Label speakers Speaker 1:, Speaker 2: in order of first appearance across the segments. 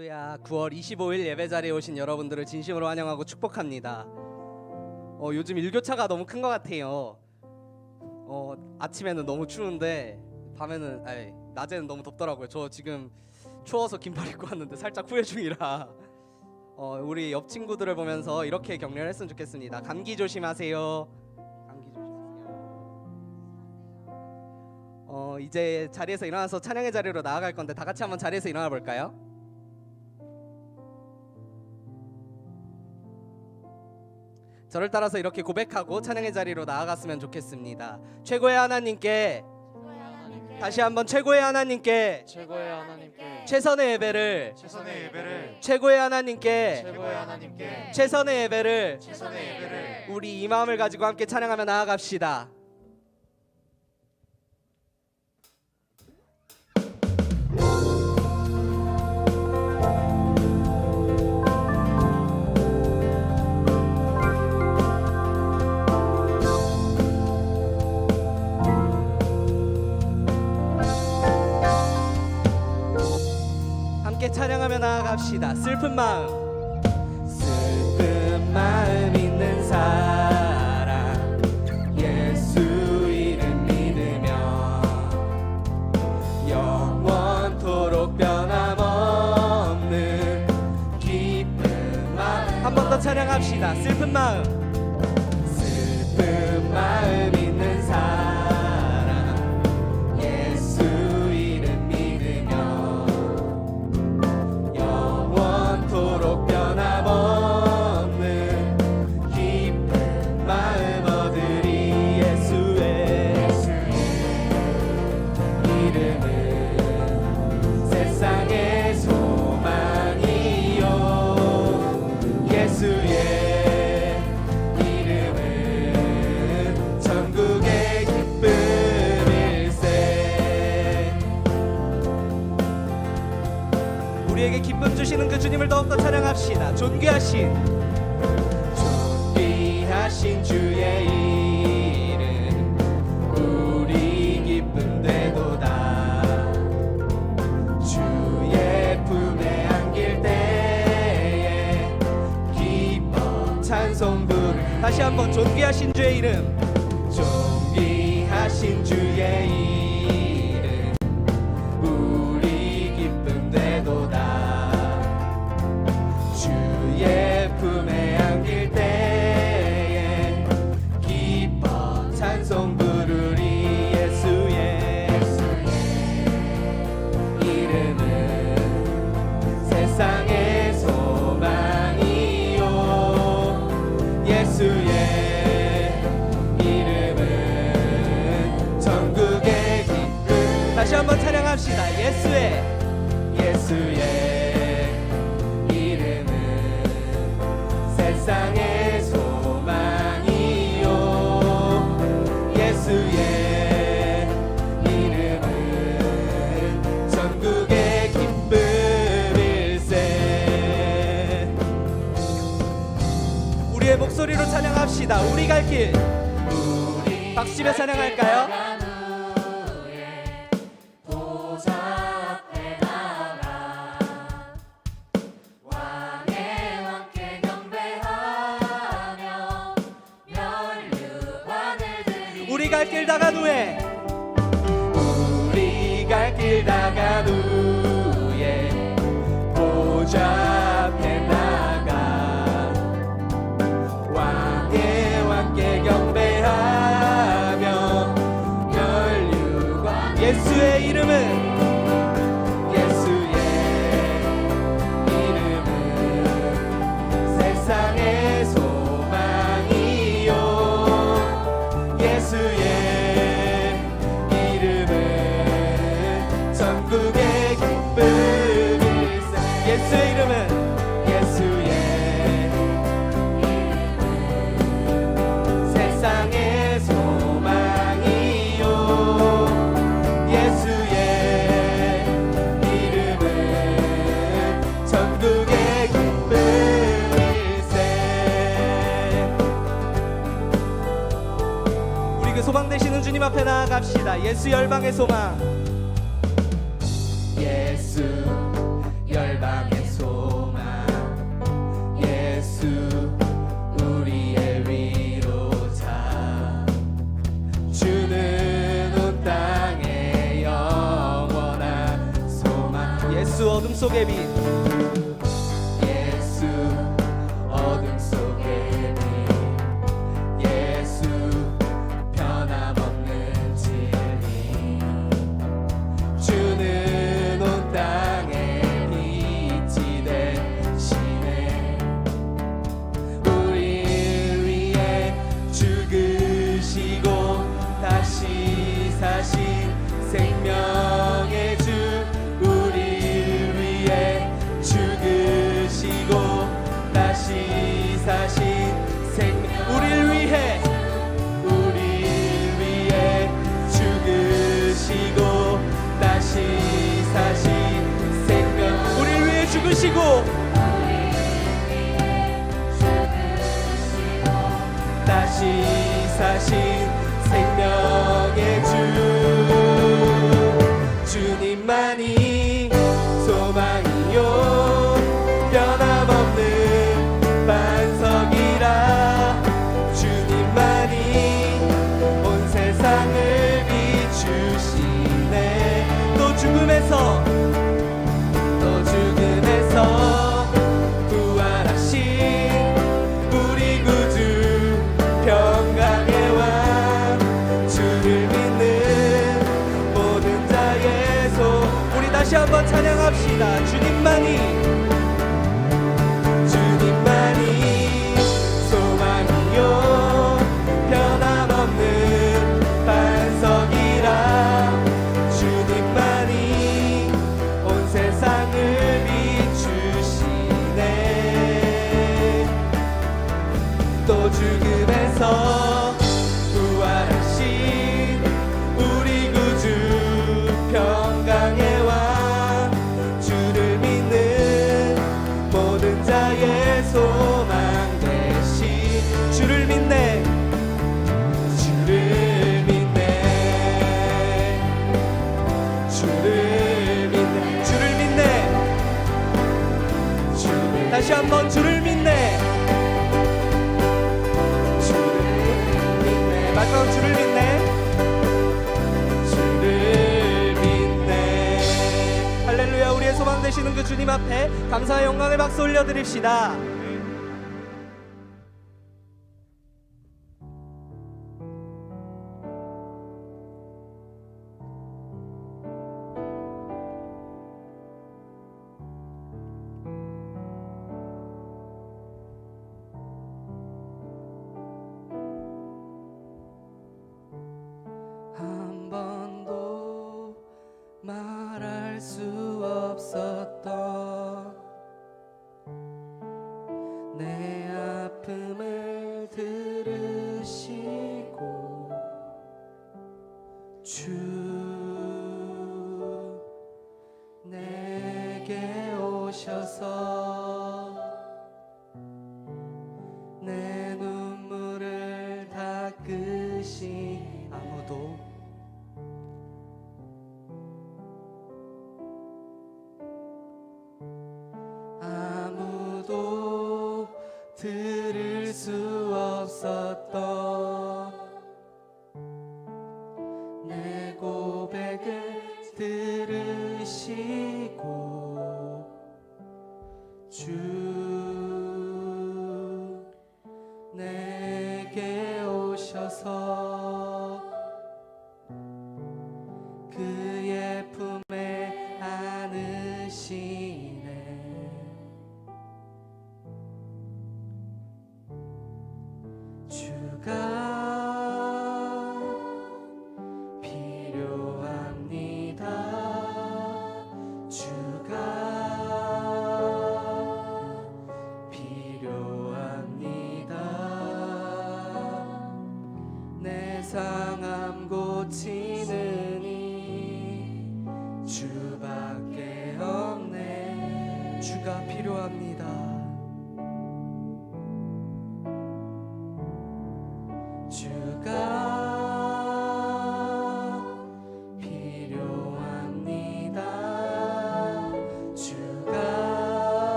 Speaker 1: 할렐루야. 9월 25일 예배 자리에 오신 여러분들을 진심으로 환영하고 축복합니다. 어, 요즘 일교차가 너무 큰 것 같아요. 어, 아침에는 너무 추운데 밤에는 아니, 낮에는 너무 덥더라고요. 저 지금 추워서 긴팔 입고 왔는데 살짝 후회 중이라. 어, 우리 옆 친구들을 보면서 이렇게 격려를 했으면 좋겠습니다. 감기 조심하세요. 감기 조심하세요. 어, 이제 자리에서 일어나서 찬양의 자리로 나아갈 건데 다 같이 한번 자리에서 일어나 볼까요? 저를 따라서 이렇게 고백하고 찬양의 자리로 나아갔으면 좋겠습니다. 최고의 하나님께 다시 한번 최고의 하나님께
Speaker 2: 최고의 하나님께
Speaker 1: 최선의 예배를
Speaker 2: 최선의 예배를
Speaker 1: 최고의 하나님께
Speaker 2: 최고의 하나님께
Speaker 1: 최선의 예배를
Speaker 2: 최선의 예배를
Speaker 1: 우리 이 마음을 가지고 함께 찬양하며 나아갑시다. 찬양하며 나아갑시다. 슬픈 마음. 슬픈 마음 있는 사람 예수 이름 믿으며 영원토록 변함없는 기쁜 마음 한 번 더 찬양합시다 슬픈 마음 우리에게 기쁨 주시는 그 주님을 더욱더 찬양합시다. 존귀하신 존귀하신 주의 다시 한번 존귀하신 주의 이름 존귀하신 주 세상의 소망이요. 예수의 이름은 전국의 기쁨일세. 우리의 목소리로 찬양합시다. 우리 갈 길. 박수치며 찬양할까요? 우리 갈 길 다간 후에 우리 갈길후 앞에 나아갑시다. 예수 열방의 소망. 예수 열방의 소망. 예수 우리의 위로자. 주는 온 땅의 영원한 소망. 예수 어둠 속에 빛. 생명의 주 우리 위해 죽으시고 다시 사신 생, 우리 위해 우리 위해 죽으시고 다시 사신 생명 우리를 위해 죽으시고 다시 사신 생명.
Speaker 3: 찬양합시다. 주님만이
Speaker 1: 우리의 소망
Speaker 3: 되시는 그 주님 앞에 감사의 영광의 박수 올려드립시다.
Speaker 1: 내 아픔을 들으시 สตา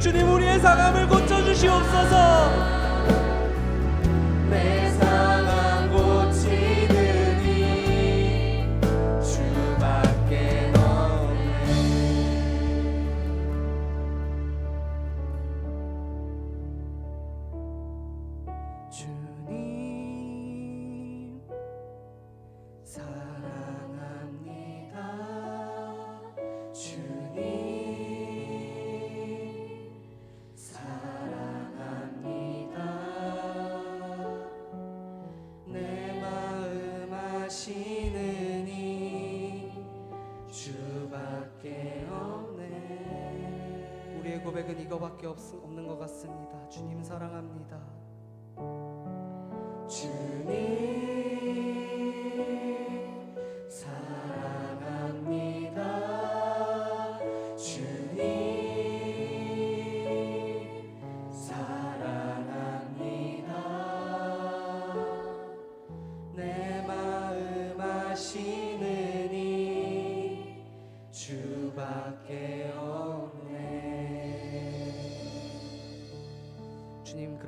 Speaker 1: 주님 우리의 상함을 고쳐주시옵소서. 고백은 이거밖에 없, 없는 것 같습니다. 주님 사랑합니다.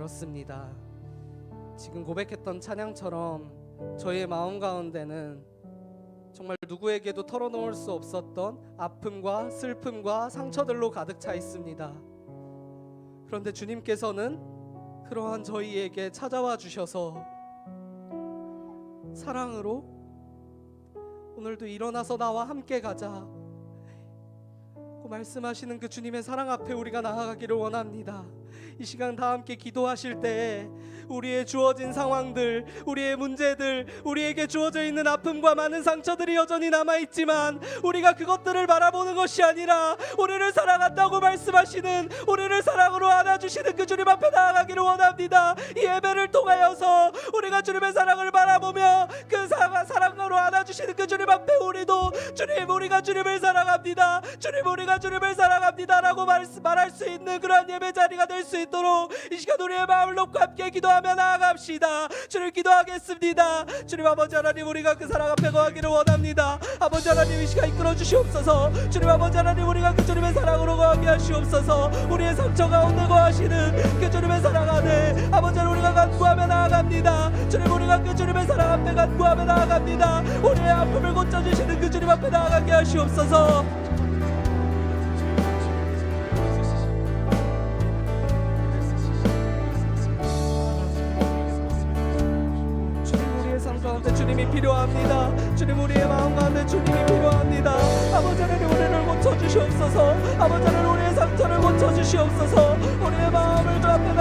Speaker 1: 그렇습니다. 지금 고백했던 찬양처럼 저희의 마음 가운데는 정말 누구에게도 털어놓을 수 없었던 아픔과 슬픔과 상처들로 가득 차 있습니다. 그런데 주님께서는 그러한 저희에게 찾아와 주셔서 사랑으로 오늘도 일어나서 나와 함께 가자. 고 말씀하시는 그 주님의 사랑 앞에 우리가 나아가기를 원합니다. 이 시간 다 함께 기도하실 때 우리의 주어진 상황들, 우리의 문제들, 우리에게 주어져 있는 아픔과 많은 상처들이 여전히 남아 있지만 우리가 그것들을 바라보는 것이 아니라 우리를 사랑한다고 말씀하시는 우리를 사랑으로 안아주시는 그 주님 앞에 나아가기를 원합니다. 이 예배를 통하여서 우리가 주님의 사랑을 바라보며 그 사- 사랑으로 안아주시는 그 주님 앞에 우리도 주님 우리가 주님을 사랑합니다. 주님 우리가 주님을 사랑합니다라고 말, 말할 수 있는 그러한 예배 자리가 될 수 있도록 이 시간 우리의 마음을 놓고 함께 기도 하며 나아갑시다. 주님 기도하겠습니다. 주님 아버지 하나님 우리가 그 사랑 앞에 거하기를 원합니다. 아버지 하나님 이 시간 이끌어 주시옵소서. 주님 아버지 하나님 우리가 그 주님의 사랑으로 거하게 하시옵소서. 우리의 상처 가운데 거하시는 그 주님의 사랑 안에 아버지 하나님 우리가 간구하며 나아갑니다. 주님 우리가 그 주님의 사랑 앞에 간구하며 나아갑니다. 우리의 아픔을 고쳐주시는 그 주님 앞에 나아가게 하시옵소서. 필요합니다. 주님 우리의 마음 가운데 주님이 필요합니다. 아버지 하나님 우리를 고쳐 주시옵소서. 아버지 하나님 우리의 상처를 고쳐 주시옵소서. 우리의 마음을 주 앞에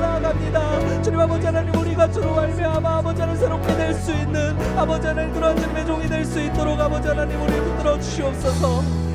Speaker 1: 나아갑니다. 주님 아버지 하나님 우리가 주로 말미암아 아버지 하나님 새롭게 될 수 있는 아버지 하나님 그러한 주님의 종이 될 수 있도록 아버지 하나님 우리 붙들어 주시옵소서.